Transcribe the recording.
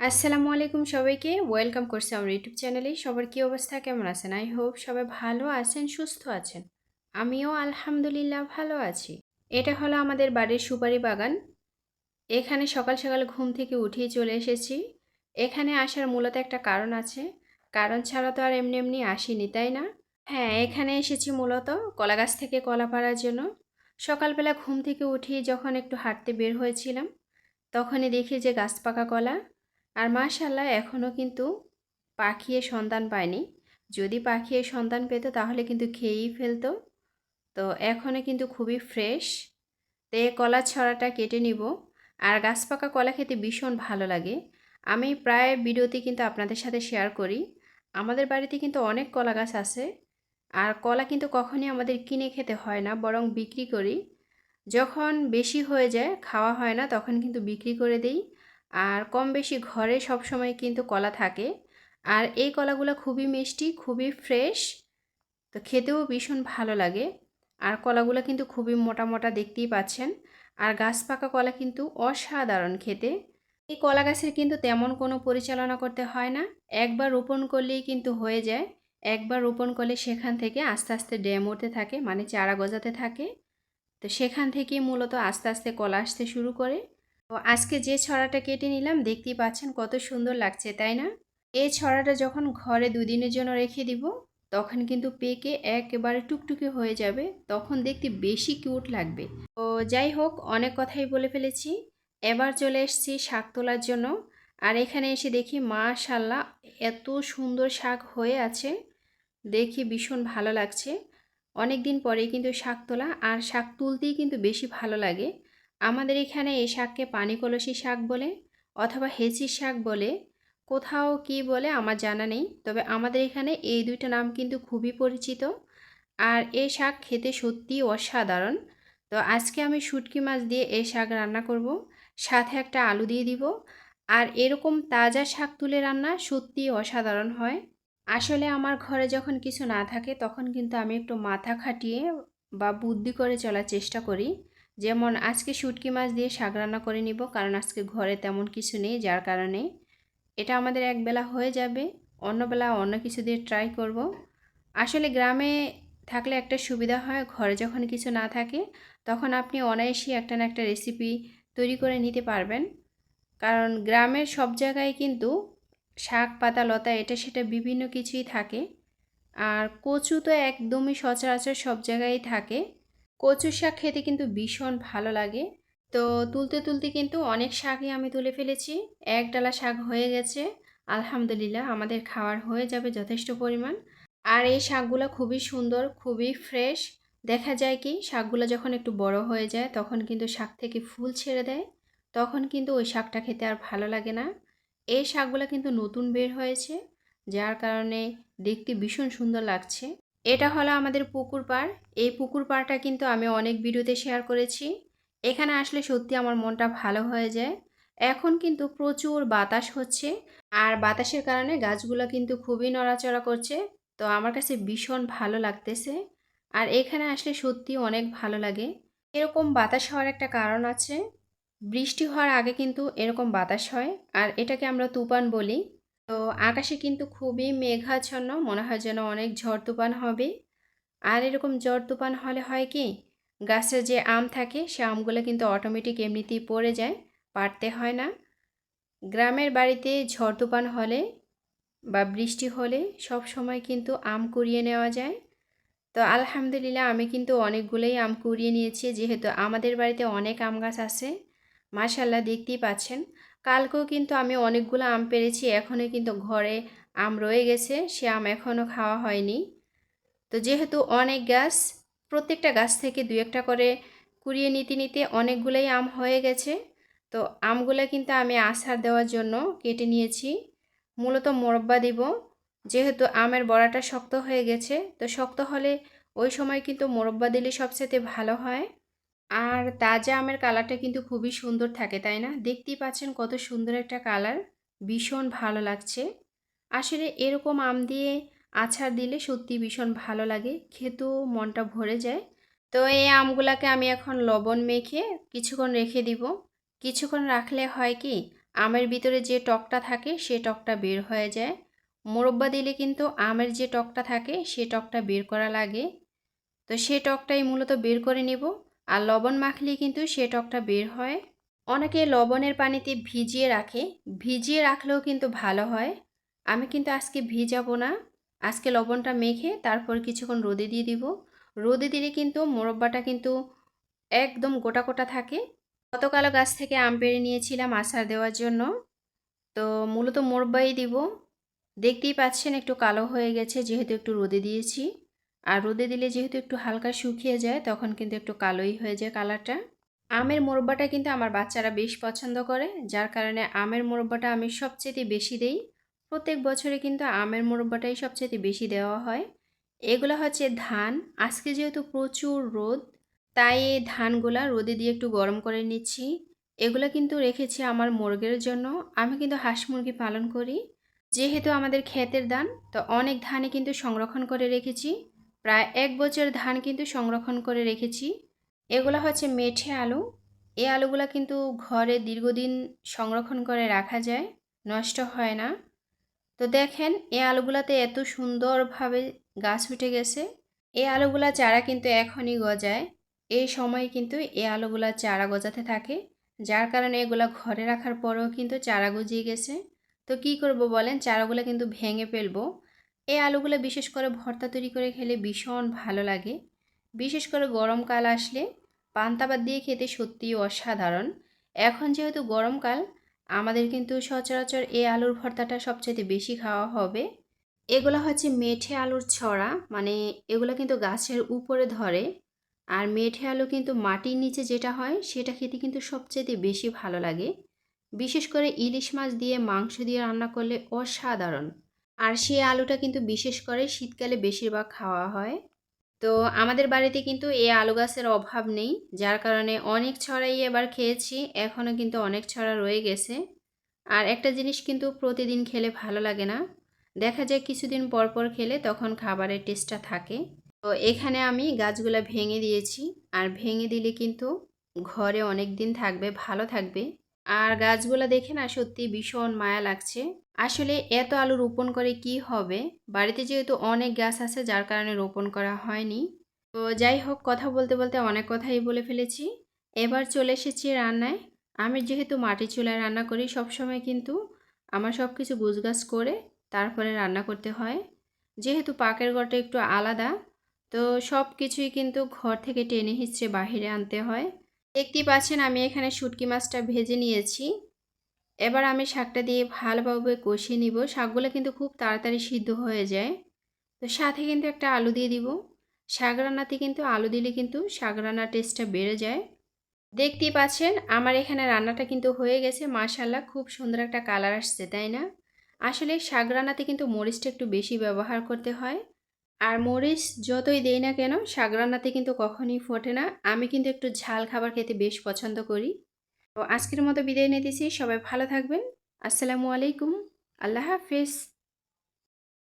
আসসালামু আলাইকুম সবাইকে। ওয়েলকাম করছি আমার ইউটিউব চ্যানেলে। সবার কী অবস্থা? কেমন আছেন? আই হোপ সবাই ভালো আছেন, সুস্থ আছেন। আমিও আলহামদুলিল্লাহ ভালো আছি। এটা হলো আমাদের বাড়ির সুপারি বাগান। এখানে সকাল সকাল ঘুম থেকে উঠিয়ে চলে এসেছি। এখানে আসার মূলত একটা কারণ আছে। কারণ ছাড়া তো আর এমনি এমনি আসিনি, তাই না? হ্যাঁ এখানে এসেছি মূলত কলা গাছ থেকে কলা পাড়ার জন্য। সকালবেলা ঘুম থেকে উঠিয়ে যখন একটু হাঁটতে বের হয়েছিলাম, তখনই দেখি যে গাছ পাকা কলা। আর মাশাল্লাহ এখনও কিন্তু পাখিয়ে সন্তান পায়নি। যদি পাখিয়ে সন্তান পেত তাহলে কিন্তু খেয়েই ফেলতো। তো এখনও কিন্তু খুবই ফ্রেশ। তো কলার ছড়াটা কেটে নিব। আর গাছ পাকা কলা খেতে ভীষণ ভালো লাগে। আমি প্রায় ভিডিওতে কিন্তু আপনাদের সাথে শেয়ার করি। আমাদের বাড়িতে কিন্তু অনেক কলা গাছ আছে। আর কলা কিন্তু কখনই আমাদের কিনে খেতে হয় না, বরং বিক্রি করি। যখন বেশি হয়ে যায়, খাওয়া হয় না, তখন কিন্তু বিক্রি করে দিই। আর কম বেশি ঘরে সব সময় কিন্তু কলা থাকে। আর এই কলাগুলো খুবই মিষ্টি, খুবই ফ্রেশ, তো খেতেও ভীষণ ভালো লাগে। আর কলাগুলো কিন্তু খুবই মোটা মোটা দেখতেই পাচ্ছেন। আর গাছ পাকা কলা কিন্তু অসাধারণ খেতে। এই কলা গাছের কিন্তু তেমন কোনো পরিচালনা করতে হয় না। একবার রোপণ করলেই কিন্তু হয়ে যায়। একবার রোপণ করলে সেখান থেকে আস্তে আস্তে ড্যাম উঠতে থাকে মানে চারা গজাতে থাকে। তো সেখান থেকেই মূলত আস্তে আস্তে কলা আসতে শুরু করে। তো আজকে যে ছড়াটা কেটে নিলাম, দেখতেই পাচ্ছেন কত সুন্দর লাগছে, তাই না? এই ছড়াটা যখন ঘরে দুদিনের জন্য রেখে দিব, তখন কিন্তু পেকে একেবারে টুকটুকে হয়ে যাবে, তখন দেখতে বেশি কিউট লাগবে। তো যাই হোক, অনেক কথাই বলে ফেলেছি। এবার চলে এসেছি শাক তোলার জন্য। আর এখানে এসে দেখি মা মাশাল্লাহ এত সুন্দর শাক হয়ে আছে। দেখি ভীষণ ভালো লাগছে। অনেক দিন পরে কিন্তু শাক তোলা, আর শাক তুলতেই কিন্তু বেশি ভালো লাগে। আমাদের এখানে এই শাককে পানি কলসি শাক বলে অথবা হেঁচির শাক বলে, কোথাও কি বলে আমার জানা নেই। তবে আমাদের এখানে এই দুইটা নাম কিন্তু খুবই পরিচিত। আর এই শাক খেতে সত্যিই অসাধারণ। তো আজকে আমি শুটকি মাছ দিয়ে এই শাক রান্না করব। সাথে একটা আলু দিয়ে দিব। আর এরকম তাজা শাক তুলে রান্না সত্যিই অসাধারণ হয়। আসলে আমার ঘরে যখন কিছু না থাকে, তখন কিন্তু আমি একটু মাথা খাটিয়ে বা বুদ্ধি করে চলার চেষ্টা করি। যেমন আজকে শুটকি মাছ দিয়ে শাক রান্না করে নিব, কারণ আজকে ঘরে তেমন কিছু নেই, যার কারণে এটা আমাদের একবেলা হয়ে যাবে। অন্যবেলা অন্য কিছু দিয়ে ট্রাই করব। আসলে গ্রামে থাকলে একটা সুবিধা হয়, ঘরে যখন কিছু না থাকে, তখন আপনি অনায়াসই একটা না একটা রেসিপি তৈরি করে নিতে পারবেন। কারণ গ্রামের সব জায়গায় কিন্তু শাক, পাতা, লতা, এটা, সেটা বিভিন্ন কিছুই থাকে। আর কচু তো একদমই সচরাচর সব জায়গায় থাকে। কচু শাক খেতে কিন্তু ভীষণ ভালো লাগে। তো তুলতে তুলতে কিন্তু অনেক শাকই আমি তুলে ফেলেছি। এক ডালা শাক হয়ে গেছে। আলহামদুলিল্লাহ আমাদের খাওয়ার হয়ে যাবে যথেষ্ট পরিমাণ। আর এই শাকগুলো খুবই সুন্দর, খুবই ফ্রেশ। দেখা যায় কি, শাকগুলো যখন একটু বড় হয়ে যায়, তখন কিন্তু শাক থেকে ফুল ছেড়ে দেয়। তখন কিন্তু ওই শাকটা খেতে আর ভালো লাগে না। এই শাকগুলো কিন্তু নতুন বের হয়েছে, যার কারণে দেখতে ভীষণ সুন্দর লাগছে। এটা হলো আমাদের পুকুর পাড়। এই পুকুর পাড়টা কিন্তু আমি অনেক ভিডিওতে শেয়ার করেছি। এখানে আসলে সত্যি আমার মনটা ভালো হয়ে যায়। এখন কিন্তু প্রচুর বাতাস হচ্ছে আর বাতাসের কারণে গাছগুলো কিন্তু খুবই নড়াচড়া করছে। তো আমার কাছে ভীষণ ভালো লাগতেছে আর এখানে আসলে সত্যি অনেক ভালো লাগে। এরকম বাতাস হওয়ার একটা কারণ আছে। বৃষ্টি হওয়ার আগে কিন্তু এরকম বাতাস হয় আর এটাকে আমরা তুফান বলি। তো আকাশে কিন্তু খুবই মেঘাচ্ছন্ন, মনে হয় যেন অনেক ঝড় তুফান হবে। আর এরকম ঝড় তুফান হলে হয় কি গাছের যে আম থাকে, সে আমগুলো কিন্তু অটোমেটিক এমনিতেই পড়ে যায় পারতে হয় না। গ্রামের বাড়িতে ঝড় তুফান হলে বা বৃষ্টি হলে সব সময় কিন্তু আম কুড়িয়ে নেওয়া যায়। তো আলহামদুলিল্লাহ আমি কিন্তু অনেকগুলোই আম কুড়িয়ে নিয়েছি, যেহেতু আমাদের বাড়িতে অনেক আম গাছ আছে মাশাল্লাহ দেখতেই পাচ্ছেন। কালকেও কিন্তু আমি অনেকগুলো আম পেরেছি, এখনও কিন্তু ঘরে আম রয়ে গেছে, সে আম এখনও খাওয়া হয়নি। তো যেহেতু অনেক গাছ, প্রত্যেকটা গাছ থেকে দু একটা করে কুড়িয়ে নিতে নিতে অনেকগুলোই আম হয়ে গেছে। তো আমগুলো কিন্তু আমি আচার দেওয়ার জন্য কেটে নিয়েছি। মূলত মোরব্বা দিব, যেহেতু আমের বড়াটা শক্ত হয়ে গেছে, তো শক্ত হলে ওই সময় কিন্তু মোরব্বা দিলে সবচেয়ে ভালো হয়। আর তাজা আমের কালারটা কিন্তু খুবই সুন্দর থাকে, তাই না? দেখতেই পাচ্ছেন কত সুন্দর একটা কালার, ভীষণ ভালো লাগছে। আসলে এরকম আম দিয়ে আছার দিলে সত্যি ভীষণ ভালো লাগে, খেতেও মনটা ভরে যায়। তো এই আমগুলাকে আমি এখন লবণ মেখে কিছুক্ষণ রেখে দিব। কিছুক্ষণ রাখলে হয় কি, আমের ভিতরে যে টকটা থাকে সে টকটা বের হয়ে যায়। মোরব্বা দিলে কিন্তু আমের যে টকটা থাকে সে টকটা বের করা লাগে। তো সে টকটাই মূলত বের করে নেব। আর লবণ মাখলে কিন্তু সে টকটা বের হয়। অনেকে লবণের পানিতে ভিজিয়ে রাখে। ভিজিয়ে রাখলেও কিন্তু ভালো হয়। আমি কিন্তু আজকে ভিজাবো না। আজকে লবণটা মেখে তারপর কিছুক্ষণ রোদে দিয়ে দিব। রোদে দিলে কিন্তু মোরব্বাটা কিন্তু একদম গোটা গোটা থাকে। গতকালও গাছ থেকে আম পেড়ে নিয়েছিলাম আচার দেওয়ার জন্য। তো মূলত মোরব্বাই দিব। দেখতেই পাচ্ছেন একটু কালো হয়ে গেছে, যেহেতু একটু রোদে দিয়েছি। আর রোদে দিলে যেহেতু একটু হালকা শুকিয়ে যায়, তখন কিন্তু একটু কালোই হয়ে যায় কালারটা। আমের মোরব্বাটা কিন্তু আমার বাচ্চারা বেশ পছন্দ করে, যার কারণে আমের মোরব্বাটা আমি সবচেয়ে বেশি দেই। প্রত্যেক বছরে কিন্তু আমের মোরব্বাটাই সবচেয়ে বেশি দেওয়া হয়। এগুলো হচ্ছে ধান। আজকে যেহেতু প্রচুর রোদ, তাই এই ধানগুলা রোদে দিয়ে একটু গরম করে নিচ্ছি। এগুলো কিন্তু রেখেছি আমার মুরগের জন্য। আমি কিন্তু হাঁস মুরগি পালন করি। যেহেতু আমাদের ক্ষেতের ধান, তো অনেক ধানে কিন্তু সংরক্ষণ করে রেখেছি। প্রায় এক বছর ধান কিন্তু সংরক্ষণ করে রেখেছি। এগুলো হচ্ছে মেঠে আলু। এই আলুগুলো কিন্তু ঘরে দীর্ঘদিন সংরক্ষণ করে রাখা যায়, নষ্ট হয় না। তো দেখেন, এই আলুগুলাতে এত সুন্দরভাবে গাছ উঠে গেছে। এই আলুগুলা চারা কিন্তু এখনই গজায়। এই সময় কিন্তু এই আলুগুলা চারা গজাতে থাকে। যার কারণে এগুলা ঘরে রাখার পরেও কিন্তু চারা গজিয়ে গেছে। তো কি করব বলেন? চারাগুলো কিন্তু ভেঙে ফেলব। এই আলুগুলো বিশেষ করে ভর্তা তৈরি করে খেলে ভীষণ ভালো লাগে। বিশেষ করে গরমকাল আসলে পান্তাবাদ দিয়ে খেতে সত্যিই অসাধারণ। এখন যেহেতু গরমকাল আমাদের কিন্তু সচরাচর এই আলুর ভর্তাটা সবচেয়ে বেশি খাওয়া হবে। এগুলো হচ্ছে মেঠে আলুর ছড়া মানে এগুলো কিন্তু গাছের উপরে ধরে। আর মেঠে আলু কিন্তু মাটির নিচে যেটা হয়, সেটা খেতে কিন্তু সবচেয়ে বেশি ভালো লাগে। বিশেষ করে ইলিশ মাছ দিয়ে মাংস দিয়ে রান্না করলে অসাধারণ। আর সেই আলুটা কিন্তু বিশেষ করে শীতকালে বেশিরভাগ খাওয়া হয়। তো আমাদের বাড়িতে কিন্তু এই আলু গাছের অভাব নেই, যার কারণে অনেক ছড়াই এবার খেয়েছি, এখনও কিন্তু অনেক ছড়া রয়ে গেছে। আর একটা জিনিস কিন্তু প্রতিদিন খেলে ভালো লাগে না, দেখা যায় কিছুদিন পর পর খেলে তখন খাবারের টেস্টটা থাকে। তো এখানে আমি গাছগুলো ভেঙে দিয়েছি, আর ভেঙে দিলে কিন্তু ঘরে অনেক দিন থাকবে, ভালো থাকবে। আর গাছগুলো দেখে না সত্যি ভীষণ মায়া লাগছে। আসলে এত আলু রোপণ করে কি হবে? বাড়িতে যেহেতু অনেক গাছ আছে, যার কারণে রোপণ করা হয়নি। তো যাই হোক, কথা বলতে বলতে অনেক কথাই বলে ফেলেছি। এবার চলে এসেছি রান্নায়। আমি যেহেতু মাটি চুলায় রান্না করি, সবসময় কিন্তু আমার সব কিছু গুছগাছ করে তারপরে রান্না করতে হয়। যেহেতু পাকের ঘরটা একটু আলাদা, তো সব কিছুই কিন্তু ঘর থেকে টেনে হিচড়ে বাহিরে আনতে হয়। দেখতেই পাচ্ছেন আমি এখানে শুটকি মাছটা ভেজে নিয়েছি। এবার আমি শাকটা দিয়ে ভালোভাবে কষিয়ে নিব। শাকগুলো কিন্তু খুব তাড়াতাড়ি সিদ্ধ হয়ে যায়। তো সাথে কিন্তু একটা আলু দিয়ে দিব। শাক রান্নাতে কিন্তু আলু দিলে কিন্তু শাক রান্নার টেস্টটা বেড়ে যায়। দেখতেই পাচ্ছেন, আমার এখানে রান্নাটা কিন্তু হয়ে গেছে। মাশাল্লাহ খুব সুন্দর একটা কালার আসছে, তাই না? আসলে শাক রান্নাতে কিন্তু মরিচটা একটু বেশি ব্যবহার করতে হয়। আর মরিচ যতই দেই না কেন, শাক রান্নাতে কিন্তু কখনই ফোটে না। আমি কিন্তু একটু ঝাল খাবার খেতে বেশ পছন্দ করি। তো আজকের মতো বিদায় নিতেছি। সবাই ভালো থাকবেন। আসসালামু আলাইকুম। আল্লাহ হাফিজ।